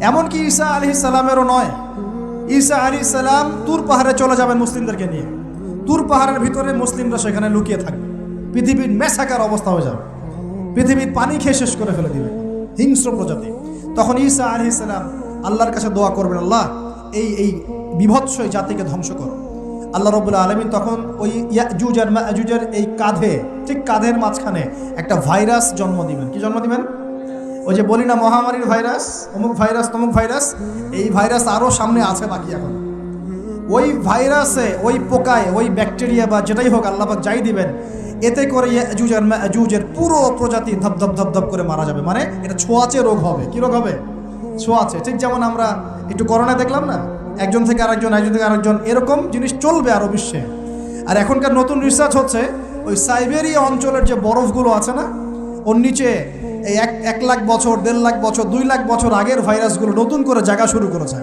এমনকি ঈসা আলি সালামেরও নয়। ঈসা আলি সালাম তুর পাহাড়ে চলে যাবেন মুসলিমদেরকে নিয়ে। তুর পাহাড়ের ভিতরে মুসলিমরা সেখানে লুকিয়ে থাকবে। পৃথিবীর মেসাকার অবস্থা হয়ে যাবে। পৃথিবীর পানি খেয়ে শেষ করে ফেলে দিবে। হিংস্র প্রজাতি। তখন ঈসা আলি সালাম আল্লাহর কাছে দোয়া করবেন, আল্লাহ, এই এই বিভৎস জাতিকে ধ্বংস করো। আল্লাহ রবুল্লা আলমিন তখন ওই ইয়াজুজ এই কাঁধে, ঠিক কাঁধের মাঝখানে একটা ভাইরাস জন্ম দিবেন। কি জন্ম দিবেন? ওই যে বলি না মহামারীর ভাইরাস, অমুক ভাইরাস, তমুক ভাইরাস, এই ভাইরাস আরও সামনে আছে বাকি এখন। ওই ভাইরাসে, ওই পোকায়, ওই ব্যাকটেরিয়া বা যেটাই হোক আল্লাহবাক যাই দিবেন, এতে করে ইয়াজুজ আর মাজুজের পুরো প্রজাতি ধপ ধপ ধপ ধপ করে মারা যাবে। মানে এটা ছোঁয়াচে রোগ হবে। কি রোগ হবে? ছোঁয়াচে। ঠিক যেমন আমরা একটু করোনা দেখলাম না? একজন থেকে আরেকজন, একজন থেকে আরেকজন, এরকম জিনিস চলবে আরও বিশ্বে। আর এখনকার নতুন রিসার্চ হচ্ছে, ওই সাইবেরিয়া অঞ্চলের যে বরফগুলো আছে না, ওর নিচে এই এক এক লাখ বছর, দেড় লাখ বছর, দুই লাখ বছর আগের ভাইরাসগুলো নতুন করে জায়গা শুরু করেছে।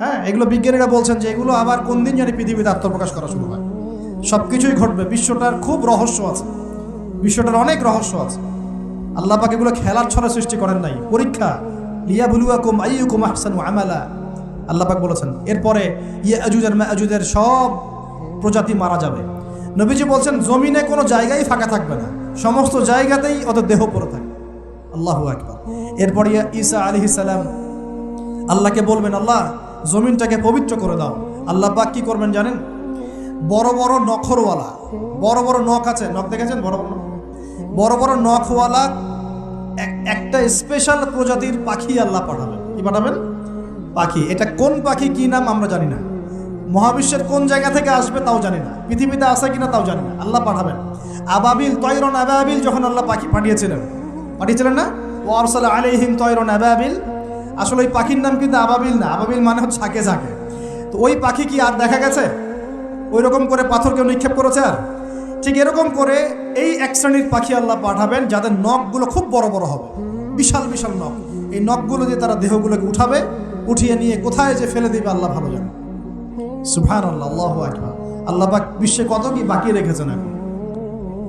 হ্যাঁ এগুলো বিজ্ঞানীরা বলছেন যে এগুলো আবার কোন দিন জানি পৃথিবীতে আত্মপ্রকাশ করা শুরু হয়। সব কিছুই ঘটবে, বিশ্বটার খুব রহস্য আছে। বিশ্বটার অনেক রহস্য আছে। আল্লাহ পাক এগুলো খেলার ছড়া সৃষ্টি করেন নাই। পরীক্ষা লিয়া বুলুয়াকুম আইয়ুকুম আহসানু আমালা। আল্লাহ পাক বলেছেন, এরপরে ইয়াজুজ আর মাজুজের সব প্রজাতি মারা যাবে। নবীজি বলছেন, জমিনে কোনো জায়গায় ফাঁকা থাকবে না। সমস্ত জায়গাতেই ওদের দেহ পড়ে থাকবে আল্লাহু আকবার। এরপরে ঈসা আলাইহিস সালাম আল্লাহকে বলবেন, আল্লাহ, জমিনটাকে পবিত্র করে দাও। আল্লাহ পাক কি করবেন জানেন? বড় বড় নখরওয়ালা, বড় বড় নখ আছে, নখ দেখেছেন? বড় বড়? বড় বড় নখওয়ালা, এক- একটা স্পেশাল প্রজাতির পাখি আল্লাহ পাঠাবেন। কি পাঠাবেন? পাখি। এটা কোন পাখি, কি নাম আমরা জানি না। মহাবিশ্বের কোন জায়গা থেকে আসবে তাও জানি না। পৃথিবীতে আসে কিনা তাও জানি না। আল্লাহ পাঠাবেন। আবাবিল তৈরন আবাবিল যখন আল্লাহ পাখি পাঠিয়েছিলেন পাঠিয়েছিলেন না? ও আরসাল আলাইহিম তৈরন আবাবিল। আসলে ওই পাখির নাম কিন্তু আবাবিল না, আবাবিল মানে হচ্ছে ঝাঁকে ঝাঁকে। তো ওই পাখি কি আর দেখা গেছে? ওই রকম করে পাথর কেউ নিক্ষেপ করেছে আর? ঠিক এরকম করে এই এক শ্রেণির পাখি আল্লাহ পাঠাবেন, যাদের নখগুলো খুব বড় বড় হবে। বিশাল বিশাল নখ। এই নখগুলো দিয়ে তারা দেহগুলোকে উঠাবে, উঠিয়ে নিয়ে কোথায় যে ফেলে দিবে আল্লাহ ভালো জানে। সুফান আল্লাহ আল্লাহ আল্লাহ বিশ্বে কত কি বাকি রেখেছেন এখন।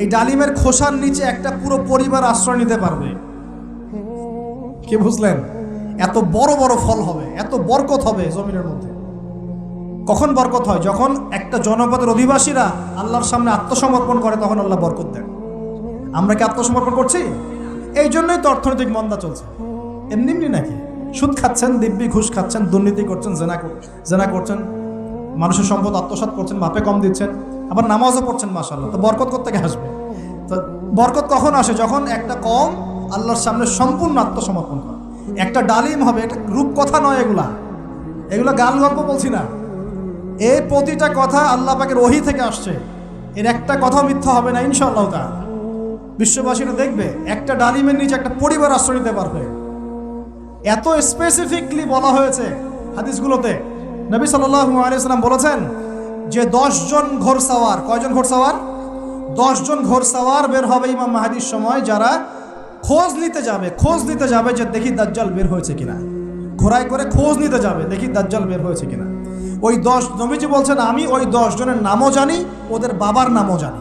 এই ডালিমের খোসার নিচে একটা পুরো পরিবার আশ্রয় নিতে পারবে। কি বুঝলেন? এত বড় বড় ফল হবে, এত বরকত হবে জমিনের মধ্যে। কখন বরকত হয়? যখন একটা জনপদের অধিবাসীরা আল্লাহর সামনে আত্মসমর্পণ করে, তখন আল্লাহ বরকত দেন। আমরা কি আত্মসমর্পণ করছি? এই জন্যই তো অর্থনৈতিক মন্দা চলছে। এমনি এমনি নাকি? সুদ খাচ্ছেন, দিব্যি ঘুষ খাচ্ছেন, দুর্নীতি করছেন, জেনা জেনা করছেন, মানুষের সম্পদ আত্মসাৎ করছেন মাপে কম দিচ্ছেন। আবার নামাজও পড়ছেন মাসাল্লাহ তো বরকত করতে আসবে? তো বরকত কখন আসে? যখন একটা কম আল্লাহর সামনে সম্পূর্ণ আত্মসমর্পণ করে। একটা ডালিম হবে, এটা রূপকথা নয় এগুলা। এগুলো গাল গল্প বলছি না। এই প্রতিটা কথা আল্লাহ পাকের ওহি থেকে আসছে। এর একটা কথা মিথ্যা হবে না, ইনশাআল্লাহ তা বিশ্ববাসীরা দেখবে, একটা ডালিমের নিচে একটা পরিবার আশ্রয় নিতে পারবে। এত স্পেসিফিকলি বলা হয়েছে হাদিসগুলোতে। নবী আলাইহি সাল্লাম বলেছেন যে দশজন ঘোড়সাওয়ার, কয়জন ঘোড়সাওয়ার? দশজন ঘোড়সাওয়ার বের হবে ইমাম মাহাদির সময় যারা খোঁজ নিতে যাবে, খোঁজ নিতে যাবে যে দেখি দাজ্জাল বের হয়েছে কিনা। ঘোড়ায় করে খোঁজ নিতে যাবে, দেখি দাজ্জাল বের হয়েছে কিনা। ওই দশ, নবীজি বলছেন, আমি ওই দশ জনের নামও জানি, ওদের বাবার নামও জানি।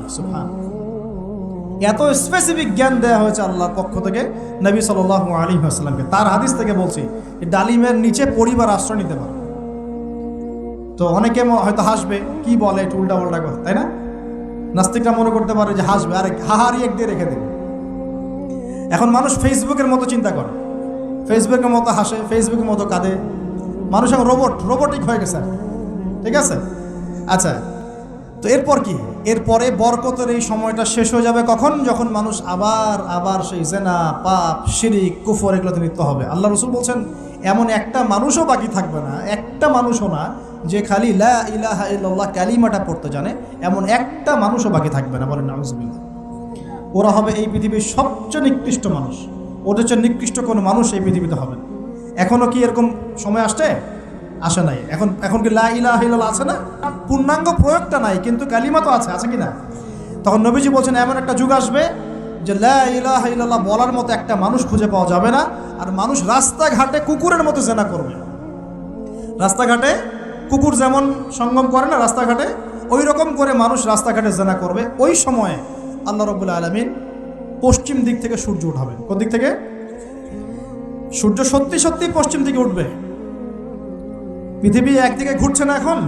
এত স্পেসিফিক জ্ঞান দেওয়া হয়েছে আল্লাহর পক্ষ থেকে নবী সাল আলী আসলামকে তার হাদিস থেকে বলছি, ডালিমের নিচে পরিবার আশ্রয় নিতে পারে। তো অনেকে হয়তো হাসবে, কি বলে একটু উল্টা পাল্টা কথা, তাই না? নাস্তিকরা মনে করতে পারে যে হাসবে, আরে হাহারি এক দিয়ে রেখে দেবে এখন মানুষ ফেসবুকের মতো চিন্তা করে। ফেসবুকের মতো হাসে ফেসবুকের মতো কাঁদে। মানুষ এখন রোবট রোবটিক হয়ে গেছে। ঠিক আছে? আচ্ছা তো এরপর কি? এরপরে বরকতের এই সময়টা শেষ হয়ে যাবে কখন? যখন মানুষ আবার আবার সেই জেনা, পাপ, শিরিক, কুফর এগুলোতে লিপ্ত হবে। আল্লাহ রসুল বলছেন, এমন একটা মানুষও বাকি থাকবে না, একটা মানুষও না যে খালি লা ইলাহা ইল্লাল্লাহ কালিমাটা পড়তে জানে, এমন একটা মানুষও বাকি থাকবে না, বলেন নাউজুবিল্লাহ। ওরা হবে এই পৃথিবীর সবচেয়ে নিকৃষ্ট মানুষ। ওদের চেয়ে নিকৃষ্ট কোনো মানুষ এই পৃথিবীতে হবে না। এখনও কি এরকম সময় আসছে? আসে নাই। এখন এখন কি লা ইলাহা ইল্লাল্লাহ আছে না? পূর্ণাঙ্গ প্রয়োগটা নাই, কিন্তু কালিমা তো আছে আছে কি না? তখন নবীজি বলছেন, এমন একটা যুগ আসবে যে লা ইলাহা ইল্লাল্লাহ বলার মতো একটা মানুষ খুঁজে পাওয়া যাবে না, আর মানুষ রাস্তাঘাটে কুকুরের মতো জেনা করবে। রাস্তাঘাটে কুকুর যেমন সঙ্গম করে না রাস্তাঘাটে ওই রকম করে মানুষ রাস্তাঘাটে জেনা করবে। ওই সময়ে আল্লাহ রবুল্লা আলমিন পশ্চিম দিক থেকে সূর্য উঠাবেন। কোন দিক থেকে? সূর্য সত্যি সত্যি পশ্চিম দিকে উঠবে। পৃথিবী একদিকে ঘুরছে না এখন?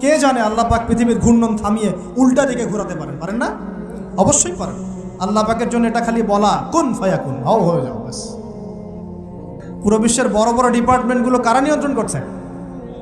কে জানে আল্লাহ পাক পৃথিবীর ঘূর্ণন থামিয়ে উল্টা দিকে ঘোরাতে পারেন। পারেন না? অবশ্যই পারেন। আল্লাহ পাকের জন্য এটা খালি বলা, কোন ফায়া কোন হও হয়ে যাও, ব্যাস। পুরো বিশ্বের বড় বড় ডিপার্টমেন্টগুলো কারা নিয়ন্ত্রণ করছে?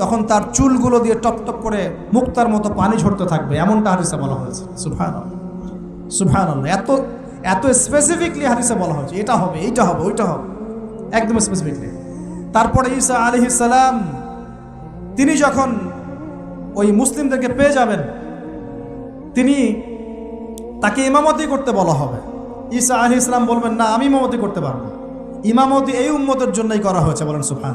তখন তার চুলগুলো দিয়ে টপ টপ করে মুক্তার মতো পানি ঝরতে থাকবে, এমনটা হারিসে বলা হয়েছে। সুফান সুফান এত এত স্পেসিফিকলি হারিসে বলা হয়েছে, এটা হবে, এইটা হবে, ওইটা হবে। একদম স্পেসিফিকলি তারপরে ঈসা আলী সালাম, তিনি যখন ওই মুসলিমদেরকে পেয়ে যাবেন, তিনি তাকে ইমামতি করতে বলা হবে। ঈসা আলী ইসলাম বলবেন, না, আমি ইমামতি করতে পারব ইমামতি এই উম্মতের জন্যই করা হয়েছে, বলেন সুফান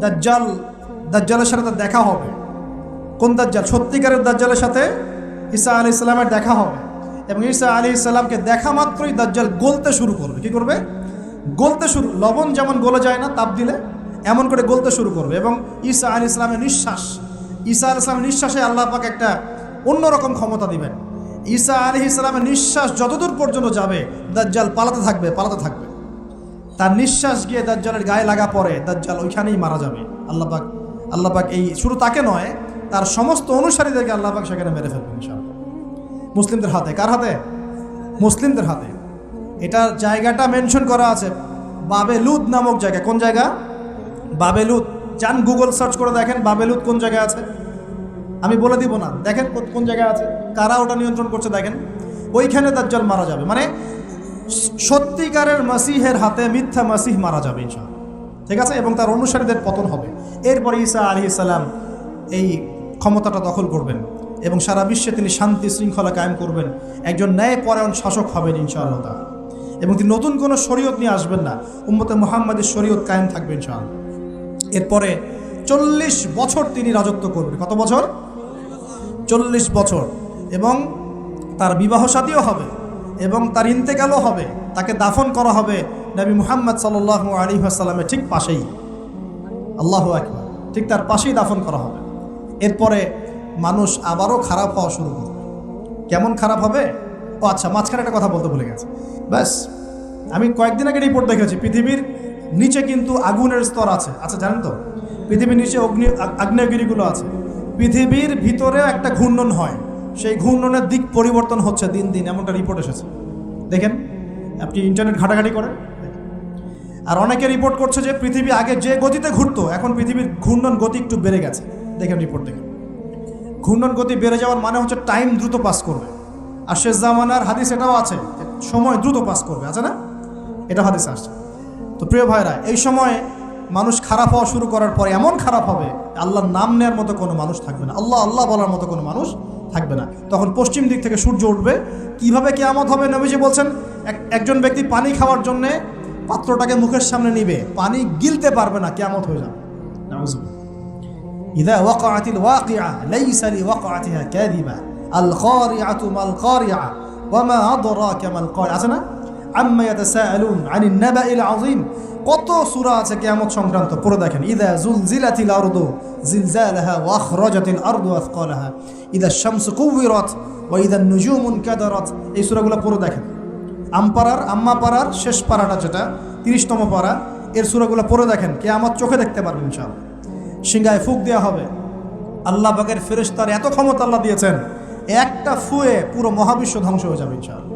দাজ্জাল, দাজ্জালের সাথে তার দেখা হবে। কোন দাজ্জাল? সত্যিকারের দাজ্জালের সাথে ঈসা আলি ইসলামের দেখা হবে। এবং ঈসা আলী ইসলামকে দেখা মাত্রই দাজ্জাল গলতে শুরু করবে। কি করবে? গলতে শুরু, লবণ যেমন গলে যায় না তাপ দিলে, এমন করে গলতে শুরু করবে। এবং ঈসা আলী ইসলামের নিঃশ্বাস, ঈসা আলী ইসলামের নিঃশ্বাসে আল্লাহ পাক একটা অন্যরকম ক্ষমতা দিবেন। ঈসা আলী ইসলামের নিঃশ্বাস যতদূর পর্যন্ত যাবে, দাজ্জাল পালাতে থাকবে পালাতে থাকবে। তার নিঃশ্বাস গিয়ে দাজ্জালের গায়ে লাগা পরে দাজ্জাল ওইখানেই মারা যাবে। আল্লাহ পাক আল্লাহ পাক এই শুধু তাকে নয়, তার সমস্ত অনুসারীদেরকে আল্লাহ পাক সেখানে মেরে ইনশাআল্লাহ। মুসলিমদের হাতে, কার হাতে? মুসলিমদের হাতে। এটার জায়গাটা মেনশন করা আছে বাবেলুদ নামক জায়গা। কোন জায়গা? বাবেলুদ যান গুগল সার্চ করে দেখেন বাবেলুদ কোন জায়গায় আছে। আমি বলে দিব না, দেখেন কোন জায়গায় আছে। কারা ওটা নিয়ন্ত্রণ করছে দেখেন। ওইখানে দাজ্জাল মারা যাবে। মানে সত্যিকারের মাসিহের হাতে মিথ্যা মাসিহ মারা যাবে, ইনশাআল্লাহ। ঠিক আছে? এবং তার অনুসারীদের পতন হবে। এরপরে ঈসা আলী সালাম এই ক্ষমতাটা দখল করবেন এবং সারা বিশ্বে তিনি শান্তি শৃঙ্খলা কায়েম করবেন। একজন ন্যায়পরায়ণ শাসক হবেন, ইনশাআল্লাহ তাআলা। এবং তিনি নতুন কোনো শরীয়ত নিয়ে আসবেন না। উম্মতে মোহাম্মদের শরীয়ত কায়েম থাকবে, ইনশাআল্লাহ। এরপরে চল্লিশ বছর তিনি রাজত্ব করবেন। কত বছর? চল্লিশ বছর। এবং তার বিবাহ সাথীও হবে। এবং তার ইন্তেকালও হবে। তাকে দাফন করা হবে নবী মুহাম্মদ সাল আলী আসাল্লামের ঠিক পাশেই। আল্লাহ একবার ঠিক তার পাশেই দাফন করা হবে। এরপরে মানুষ আবারও খারাপ হওয়া শুরু করবে। কেমন খারাপ হবে? ও আচ্ছা মাঝখানে একটা কথা বলতে ভুলে গেছে। ব্যাস, আমি কয়েকদিন আগে রিপোর্ট দেখেছি, পৃথিবীর নিচে কিন্তু আগুনের স্তর আছে। আচ্ছা জানেন তো? পৃথিবীর নিচে অগ্নি আগ্নেয়গিরিগুলো আছে। পৃথিবীর ভিতরেও একটা ঘূর্ণন হয়। সেই ঘূর্ণনের দিক পরিবর্তন হচ্ছে দিন দিন, এমনটা রিপোর্ট এসেছে। দেখেন, আপনি ইন্টারনেট ঘাটাঘাটি করেন আর অনেকে রিপোর্ট করছে যে পৃথিবী আগে যে গতিতে ঘুরতো, এখন পৃথিবীর ঘূর্ণন গতি একটু বেড়ে গেছে। দেখেন রিপোর্ট দেখেন। ঘূর্ণন গতি বেড়ে যাওয়ার মানে হচ্ছে টাইম দ্রুত পাস করবে। আর শেষ জামানার হাদিস এটাও আছে সময় দ্রুত পাস করবে, আছে না? এটা হাদিস আসছে। তো প্রিয় ভাইরা, এই সময়ে মানুষ খারাপ হওয়া শুরু করার পরে এমন খারাপ হবে, আল্লাহর নাম নেওয়ার মতো কোনো মানুষ থাকবে না। আল্লাহ আল্লাহ বলার মতো কোনো মানুষ থাকবে না তখন পশ্চিম দিক থেকে সূর্য উঠবে কিভাবে কেয়ামত হবে নবীজি বলছেন এক- একজন ব্যক্তি পানি খাওয়ার জন্যে পাত্রটাকে মুখের সামনে নিবে পানি গিলতে পারবে না কেয়ামত হয়ে যাবে নাউজুবিল্লাহ। إذا وقعت الواقعة ليس لوقعتها كاذبة القارعة ما القارعة وما أدراك ما القارعة আম্মা ইয়াতাসাআলুন আনিন নাবাইল আযীম। কত সূরা আছে কিয়ামত সংক্রান্ত? পড়ে দেখেন, ইদা জুলজিলাতিল আরদু, জিলজালাহা ওয়া আখরাজাতিল আরদু আথকালাহা। ইদা শামসু কুওয়িরাত ওয়া ইদা নুজুমুন কাদারাত। এই সূরাগুলো পড়ে দেখেন। আমপারার আম্মা পাড়ার শেষ পারাটা যেটা, তিরিশতম পারা এর সূরাগুলো পড়ে দেখেন কে আমার চোখে দেখতে পারবেন ইনশাআল্লাহ। সিংহায় ফুক দেওয়া হবে। আল্লাহ বাগের ফেরেশতার এত ক্ষমতা আল্লাহ দিয়েছেন, একটা ফুয়ে পুরো মহাবিশ্ব ধ্বংস হয়ে যাবে ইনশাআল্লাহ।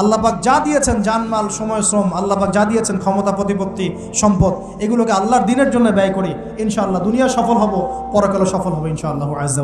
আল্লাহবাক যা দিয়েছেন জানমাল, সময়, শ্রম আল্লাপাক যা দিয়েছেন ক্ষমতা, প্রতিপত্তি, সম্পদ, এগুলোকে আল্লাহর দিনের জন্য ব্যয় করি, ইনশাআল্লাহ দুনিয়া সফল হব পরকালে সফল হবে, ইনশাআল্লাহ আজ্জা